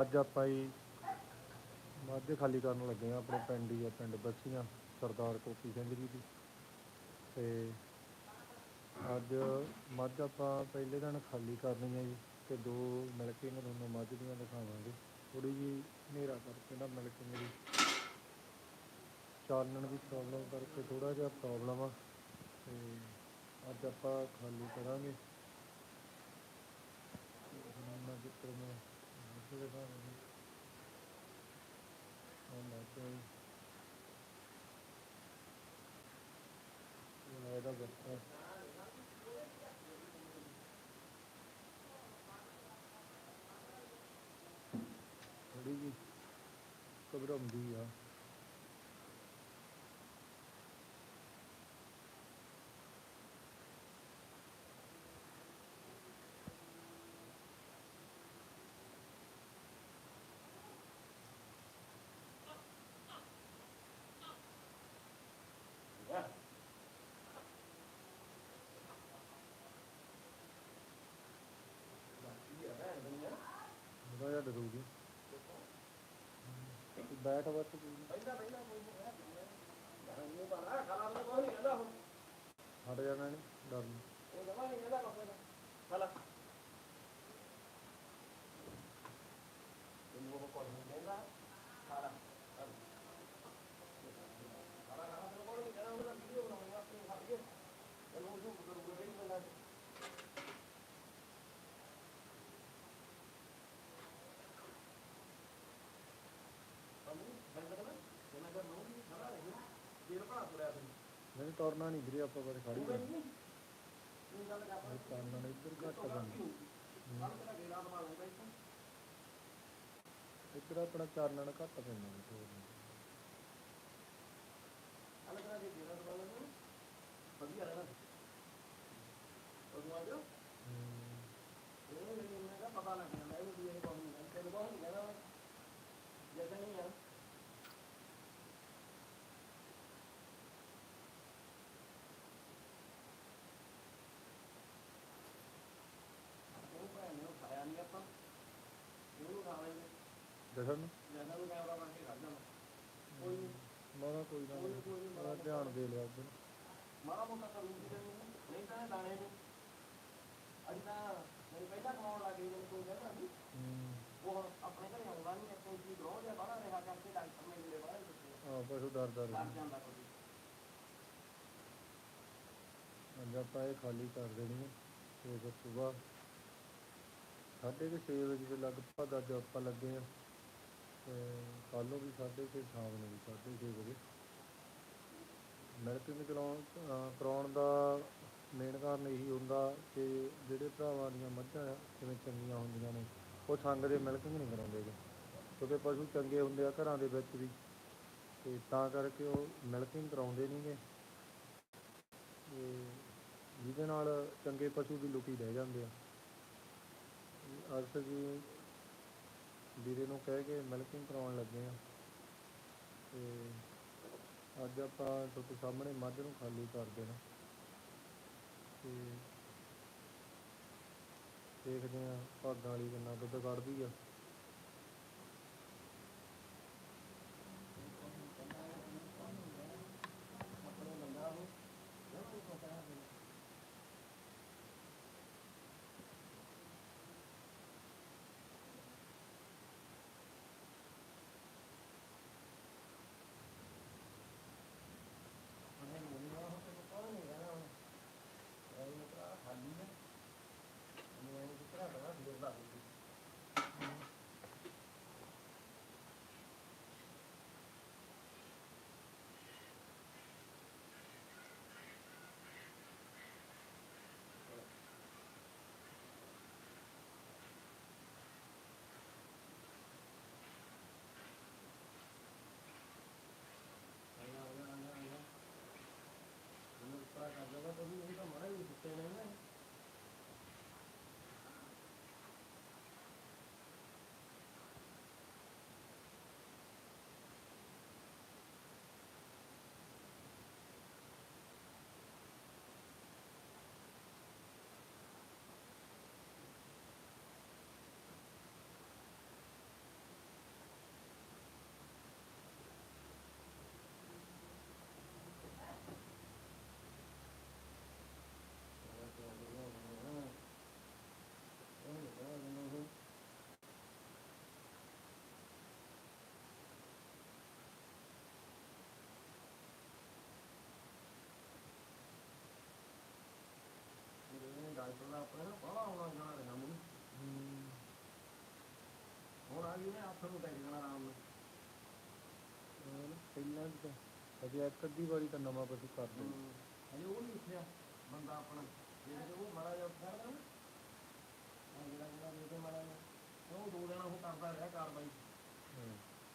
ਅੱਜ ਆਪਾਂ ਹੀ ਮਾਝੇ ਖਾਲੀ ਕਰਨ ਲੱਗੇ ਆ ਆਪਣੇ ਪਿੰਡ ਹੀ ਆ, ਪਿੰਡ ਬੱਸੀਆਂ, ਸਰਦਾਰ ਕੋਪੀ ਸਿੰਘ ਜੀ ਦੀ। ਤੇ ਅੱਜ ਮੱਝ ਆਪਾਂ ਪਹਿਲੇ ਦਿਨ ਖਾਲੀ ਕਰਨੀ ਹੈ ਜੀ ਤੇ ਦੋ ਮਿਲ ਕੇ ਮੈਂ ਤੁਹਾਨੂੰ ਮੱਝ ਦੀਆਂ ਦਿਖਾਵਾਂਗੇ। ਥੋੜੀ ਜੀ ਹਨੇਰਾ ਕਰਕੇ ਨਾ ਮਿਲ ਕੇ ਮੇਰੀ ਚਾਲਣ ਦੀ ਪ੍ਰੋਬਲਮ ਕਰਕੇ ਥੋੜਾ ਜਿਹਾ ਪ੍ਰੋਬਲਮ ਆ। ਤੇ ਅੱਜ ਆਪਾਂ ਖਾਲੀ ਕਰਾਂਗੇ। ਮੈਂ ਜਿੱਤਰ ਮੈਂ ਮੱਝ ਦਿਖਾਵਾਂਗੇ ਉਹ ਮੱਝ ਹੈ ਜੀ। ਇਹਦਾ ਬੱਚਾ ਥੋੜੀ ਜੀ ਘਬਰਾਉਂਦੀ ਆ ਥੋੜਾ ਜਿਹਾ ਡਰੂਗੀ ਬੈਠ ਬੱਤ ਹਟ ਜਾਣਾ ਨਹੀਂ ਡਰ ਨੂੰ। ਨਹੀਂ ਤੁਰਨਾ ਨਹੀਂ ਵੀਰੇ, ਆਪਾਂ ਬਸ ਖੜੀ ਰਹਿਣਾ ਚਾਨਣ ਇੱਧਰ ਘੱਟ ਬੰਦ ਇੱਧਰ ਆਪਣਾ ਚਾਨਣ ਘੱਟ ਪੈਂਦਾ ਜਸ਼ਨ ਨੂੰ ਮਾਰਾ ਕੋਈ ਨਾ ਮਾਰਾ ਧਿਆਨ ਦੇ ਲਿਆ ਉੱਧਰ ਮਾੜਾ ਮੋਟਾ ਕਰ ਲੂੰਗੀ ਤੈਨੂੰ ਨਹੀਂ ਤਾਂ ਦਾਣੇ ਨੂੰ ਅੱਜ ਤਾਂ ਮੇਰੇ ਪਹਿਲਾਂ ਕਮਾਉਣ ਲੱਗ ਗਈ ਕੋਈ ਕਹਿੰਦਾ ਸੀ ਉਹ ਆਪਣੇ ਘਰੇ ਆਉਂਦਾ ਨਹੀਂ ਕੋਈ ਚੀਜ਼ ਰੋਜ਼ ਜਿਹਾ ਬਾਹਰ ਰਿਹਾ। ਕਰਕੇ ਡਾਕਟਰ ਨੇ ਮੇਰੇ ਬਾਹਰ ਹਾਂ ਪਸ਼ੂ ਡਰਦਾ ਲੱਗ ਅੱਜ ਆਪਾਂ ਇਹ ਖਾਲੀ ਕਰ ਦੇਣੀ ਹੈ ਤੇ ਸਵੇਰ ਸਾਢੇ ਕੁ ਛੇ ਵਜੇ ਦੇ ਲਗਭਗ ਅੱਜ ਆਪਾਂ ਲੱਗੇ ਆ। ਤੇ ਕੱਲ੍ਹ ਨੂੰ ਵੀ ਸਾਢੇ ਛੇ ਸ਼ਾਮ ਨੂੰ ਵੀ ਸਾਢੇ ਛੇ ਵਜੇ। ਮਿਲਕਿੰਗ ਕਰਾਉਣ ਕਰਾਉਣ ਦਾ ਮੇਨ ਕਾਰਨ ਇਹੀ ਹੁੰਦਾ ਕਿ ਜਿਹੜੇ ਭਰਾਵਾਂ ਦੀਆਂ ਮੱਝਾਂ ਆ, ਜਿਵੇਂ ਚੰਗੀਆਂ ਹੁੰਦੀਆਂ ਨੇ, ਉਹ ਸੰਗ ਦੇ ਮਿਲਕਿੰਗ ਨਹੀਂ ਕਰਾਉਂਦੇ ਗੇ। ਕਿਉਂਕਿ ਪਸ਼ੂ ਚੰਗੇ ਹੁੰਦੇ ਆ ਘਰਾਂ ਦੇ ਵਿੱਚ ਵੀ। ਤੇ ਤਾਂ ਕਰਕੇ ਉਹ ਮਿਲਕਿੰਗ ਕਰਾਉਂਦੇ ਨਹੀਂਗੇ ਤੇ ਜਿਹਦੇ ਨਾਲ ਚੰਗੇ ਪਸ਼ੂ ਵੀ ਲੁਕੀ ਰਹਿ ਜਾਂਦੇ ਆ। ਅਰਸ਼ ਜੀ ਵੀਰੇ ਨੂੰ ਕਹਿ ਕੇ ਮਿਲਕਿੰਗ ਕਰਾਉਣ ਲੱਗੇ ਆ। ਤੇ ਅੱਜ ਆਪਾਂ ਤੁਹਾਡੇ ਸਾਹਮਣੇ ਮੱਝ ਨੂੰ ਖਾਲੀ ਕਰ ਦੇਣਾ। ਤੇ ਦੇਖਦੇ ਆ ਭਾਗਾਂ ਵਾਲੀ ਕਿੰਨਾ ਦੁੱਧ ਕੱਢਦੀ ਆ। ਜਿੱਦਾਂ ਅਜੇ ਇੱਕ ਅੱਧੀ ਵਾਰੀ ਤਾਂ ਨਵਾਂ ਪਸ਼ੂ ਕਰ ਦਿੰਦੇ ਹਲੇ ਉਹ ਨਹੀਂ ਉੱਠਿਆ। ਬੰਦਾ ਆਪਣਾ ਜਿਹੜੇ ਉਹ ਮਾੜਾ ਜਾ ਉੱਠਦਾ ਨਾ। ਜਿਹੜਾ ਜਿਹੜਾ ਮੇਰੇ ਮਾੜਾ ਉਹ ਦੋ ਦਿਨ ਉਹ ਕਰਦਾ ਰਿਹਾ ਕਾਰਵਾਈ।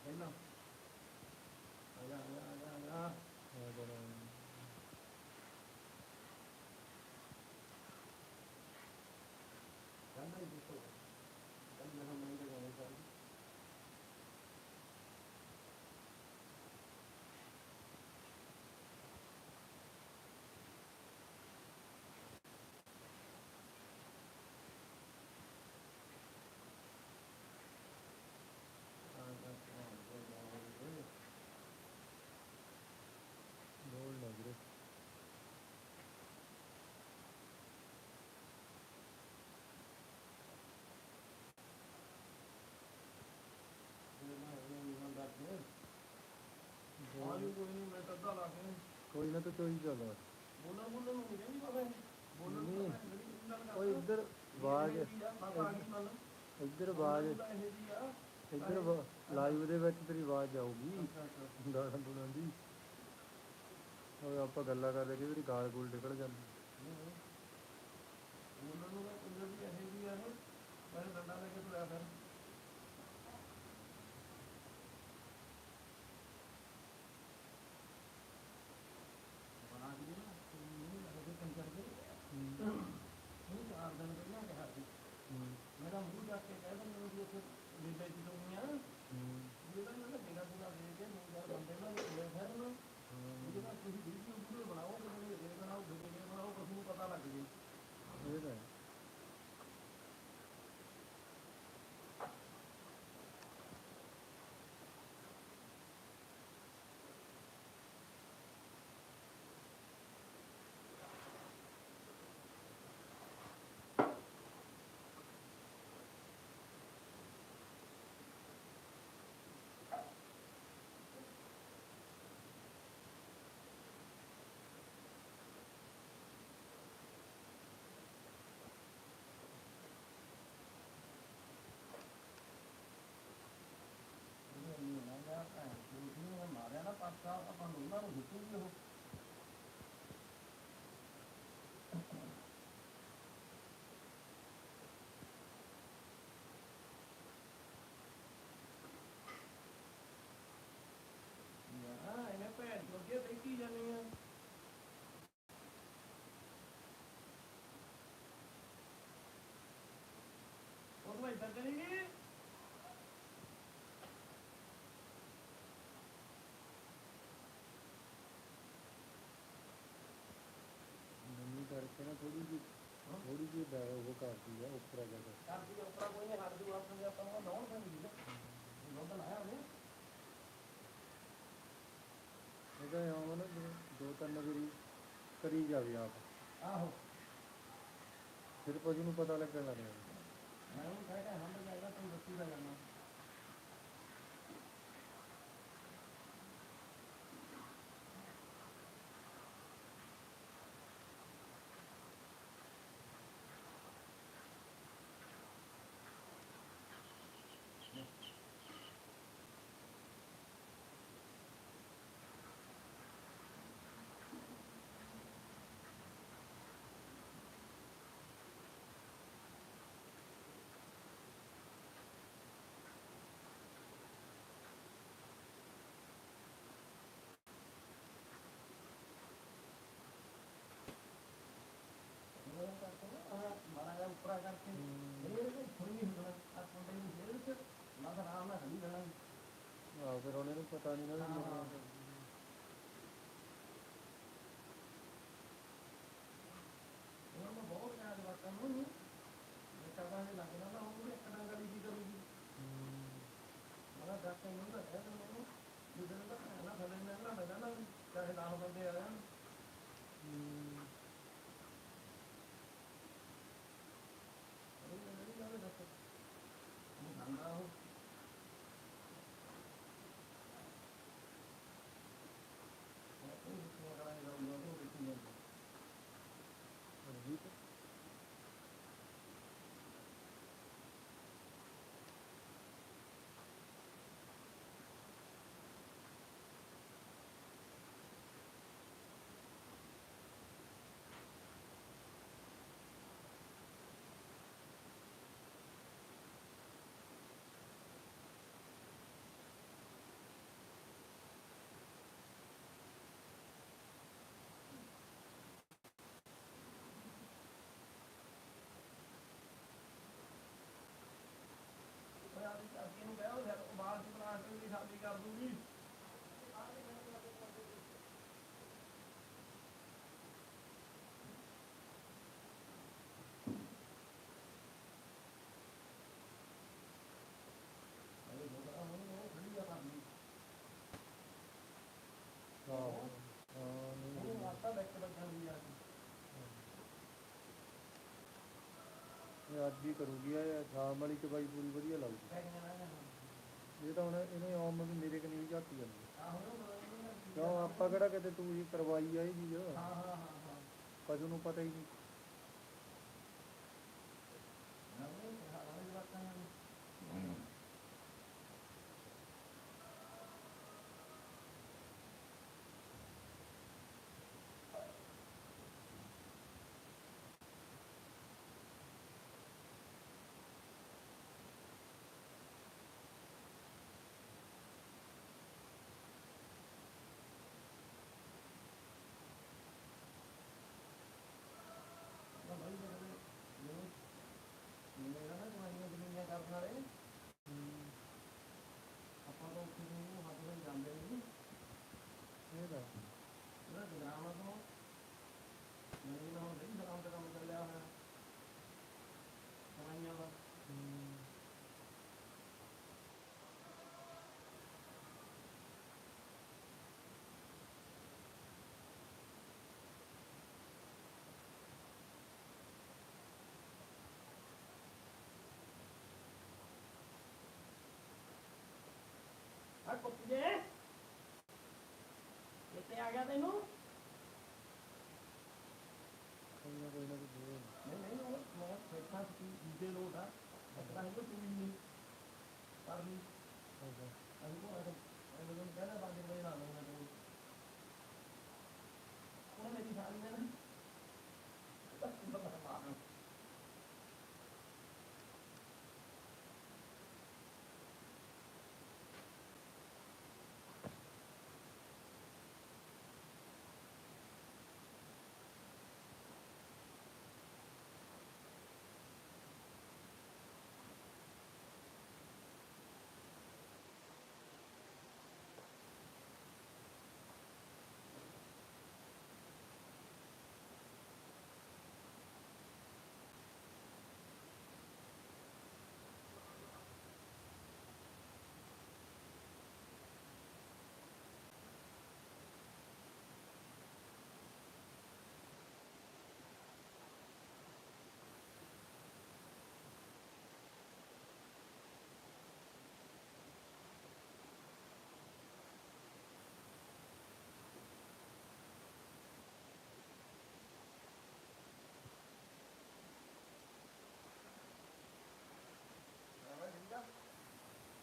ਪਹਿਲਾਂ। ਤਾਂ ਚੋਰੀ ਚੱਲਦਾ ਬੋਲਾਂ ਬੋਲਾਂ ਨੂੰ ਨਹੀਂ ਕਹਿੰਦੀ ਬਾਬਾ ਬੋਲਾਂ ਨਹੀਂ ਉਹ ਇੱਧਰ ਆਵਾਜ਼ ਇੱਧਰ ਆਵਾਜ਼ ਇੱਧਰ ਲਾਈਵ ਦੇ ਵਿੱਚ ਤੇਰੀ ਆਵਾਜ਼ ਆਊਗੀ। ਦਾਣਾ ਦੁਣਾ ਦੀ। ਉਹ ਆਪਾਂ ਗੱਲਾਂ ਕਰ ਲਈ ਕਿ ਤੇਰੀ ਗਾਲ ਗੂਲ ਨਿਕਲ ਜਾਂਦੀ। ਬੋਲਣ ਨੂੰ ਕਹਿੰਦੀ ਇਹ ਵੀ ਆ ਪਰ ਦੰਦਾਂ ਲੈ ਕੇ ਤੁਰਿਆ ਫਿਰ। ਫਿਰ ਭਾਜੀ ਨੂੰ ਪਤਾ ਲੱਗਣ ਲੱਗ ਗਿਆ down, you know? ਆ ਅੱਜ ਹੀ ਕਰੂਗੀ ਇਹ ਸ਼ਾਮ ਵਾਲੀ ਚਬਾਈ ਪੂਰੀ ਵਧੀਆ ਲੱਗਦੀ ਇਹ ਤਾਂ ਹੁਣ ਇਹਨੇ ਨੂੰ ਵੀ ਮੇਰੇ ਕਨੀ ਝਾਤੀ ਜਾਂਦੀ। ਕਿਉਂ? ਆਪਾਂ ਕਿਹੜਾ ਕਿਤੇ ਤੂੰ ਹੀ ਕਰਵਾਈ ਆ ਇਹ ਚੀਜ਼? ਹਾਂ ਹਾਂ ਹਾਂ ਪਸ਼ੂ ਨੂੰ ਪਤਾ ਹੀ ਨਹੀਂ ਨਵੇਂ ਹਾਲਾਂ ਦੀ ਬਾਤਾਂ ਨੇ ਨਾ ਬਈ ਮੇਰੇ ਮੇਰੇ ਮੇਰਾ ਨਾ ਜਵਾਨੀਆਂ ਜਮੀਨੀਆਂ ਕਰਨ ਵਾਲੇ ਆਪਾਂ ਤਾਂ ਉੱਥੇ ਨੂੰ ਹੱਥ ਨਾਲ ਜਾਂਦੇ ਨਹੀਂ ਇਹ ਤਾਂ ਉਹਦਾ ਜਗਰਾਵਾਂ ਤੋਂ ਮੇਰੇ ਨਾਲ ਹੁਣ ਨਹੀਂ ਜਗਰਾਮ ਦਾ ਕੰਮ ਚੱਲਿਆ ਹੋਇਆ ਦਵਾਈਆਂ ਦਾ ਆ ਕੁੱਤੇ ਕਿੱਥੇ ਆ ਗਿਆ ਤੈਨੂੰ ਕੋਈ ਨਾ ਕੋਈ ਨਾ ਕੋਈ ਜ਼ਰੂਰ। ਨਹੀਂ ਨਹੀਂ ਉਹ ਮੈਂ ਬੈਠਾ ਸੀ ਦੂਜੇ ਲੋਟ ਆ ਅਸਲਾ ਹੀ ਕੋਈ ਨਹੀਂ ਪਰ ਨਹੀਂ ਅੱਛਾ। ਅਸੀਂ ਕੋ ਅਰੇ ਮੈਨੂੰ ਕਹਿੰਦਾ ਬਾਗੇ ਵਜੇ ਨਾਲ ਲਊਂਗਾ ਤੈਨੂੰ ਉਹ ਮੇਰੀ ਸਾਲੀ ਨੇ ਨਾ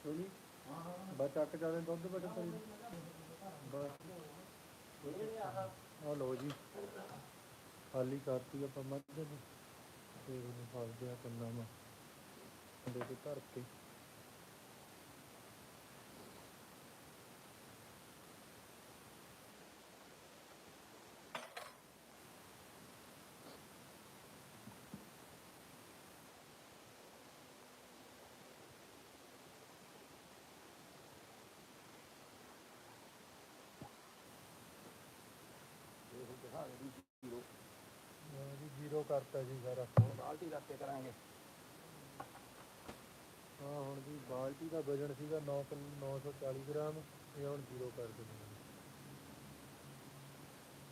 ਕਿਉਂਕਿ ਹਾਂ ਚੱਕ ਜਾਦੇ ਦੁੱਧ ਬਚ ਪਈ ਬਸ। ਆ ਆ ਜੀ। ਖਾਲੀ ਕਰਤੀ ਆਪਾਂ ਮੱਝ ਨੂੰ। ਤੇ ਉਹਨੂੰ ਫਸਦੇ ਆ ਕੰਨਾਂ ਮਾ ਦੇ ਕੇ ਧਰ ਕੇ ਕਰਤਾ ਜੀ ਸਾਰਾ। ਬਾਲਟੀ ਰੱਖ ਕੇ ਕਰਾਂਗੇ। ਹਾਂ ਹੁਣ ਜੀ ਬਾਲਟੀ ਦਾ ਵਜਨ ਸੀਗਾ 9 ਕਿਲੋ 940 ਗ੍ਰਾਮ ਇਹ ਹੁਣ ਜ਼ੀਰੋ ਕਰ ਦਿੰਦੇ ਹਾਂ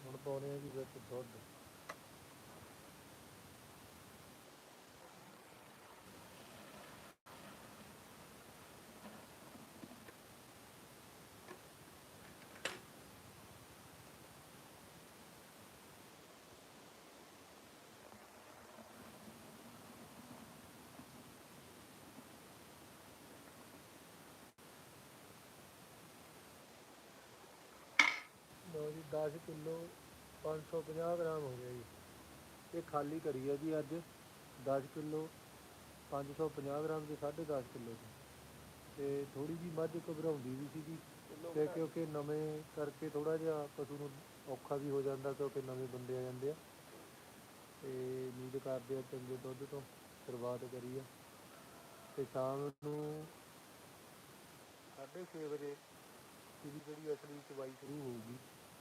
ਹੁਣ ਪਾਉਣੇ ਆ ਜੀ ਵਿੱਚ ਦੁੱਧ ਲਓ ਜੀ 10 ਕਿਲੋ 550 ਗ੍ਰਾਮ ਹੋ ਗਿਆ ਜੀ। ਇਹ ਖਾਲੀ ਕਰੀ ਹੈ ਜੀ ਅੱਜ। 10 ਕਿਲੋ 550 ਗ੍ਰਾਮ ਦੇ 10.5 ਕਿਲੋ ਦੀ ਤੇ ਥੋੜੀ ਜੀ ਮੱਝ ਘਬਰਾਉਂਦੀ ਵੀ ਸੀਗੀ। ਤੇ ਕਿਉਂਕਿ ਨਵੇਂ ਕਰਕੇ ਥੋੜਾ ਜਿਹਾ ਪਸ਼ੂ ਨੂੰ ਔਖਾ ਵੀ ਹੋ ਜਾਂਦਾ ਕਿਉਂਕਿ ਨਵੇਂ ਬੰਦੇ ਆ ਜਾਂਦੇ ਆ। ਤੇ ਉਮੀਦ ਕਰਦੇ ਆ ਚੰਗੇ ਦੁੱਧ ਤੋਂ ਸ਼ੁਰੂਆਤ ਕਰੀ ਆ। ਤੇ ਸ਼ਾਮ ਨੂੰ 6:30 ਵਜੇ ਇਹਦੀ ਜਿਹੜੀ ਅਸਲੀ ਚਵਾਈ ਸ਼ੁਰੂ ਹੋਊਗੀ।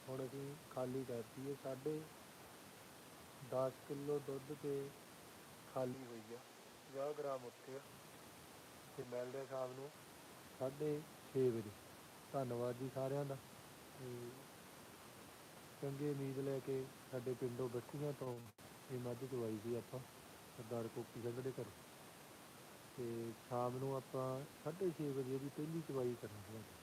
ਹੁਣ ਅਸੀਂ ਖਾਲੀ ਕਰਤੀ ਹੈ, ਸਾਢੇ 10 ਕਿਲੋ ਦੁੱਧ ਤੇ ਖਾਲੀ ਹੋਈ ਆ 50 ਗ੍ਰਾਮ ਉੱਤੇ ਆ, ਤੇ ਮਿਲਦੇ ਆ ਸ਼ਾਮ ਨੂੰ 6:30 ਵਜੇ। ਧੰਨਵਾਦ ਜੀ ਸਾਰਿਆਂ ਦਾ। ਤੇ ਚੰਗੇ ਉਮੀਦ ਲੈ ਕੇ ਸਾਡੇ ਪਿੰਡੋਂ ਬੱਚੀਆਂ ਤੋਂ ਇਹ ਮੱਝ ਚਵਾਈ ਸੀ ਆਪਾਂ, ਸਰਦਾਰ ਕੋਪੀ ਸਿੰਘ ਦੇ ਘਰ। ਤੇ ਸ਼ਾਮ ਨੂੰ ਆਪਾਂ 6:30 ਵਜੇ ਦੀ ਪਹਿਲੀ ਚਵਾਈ ਕਰਾਂਗੇ।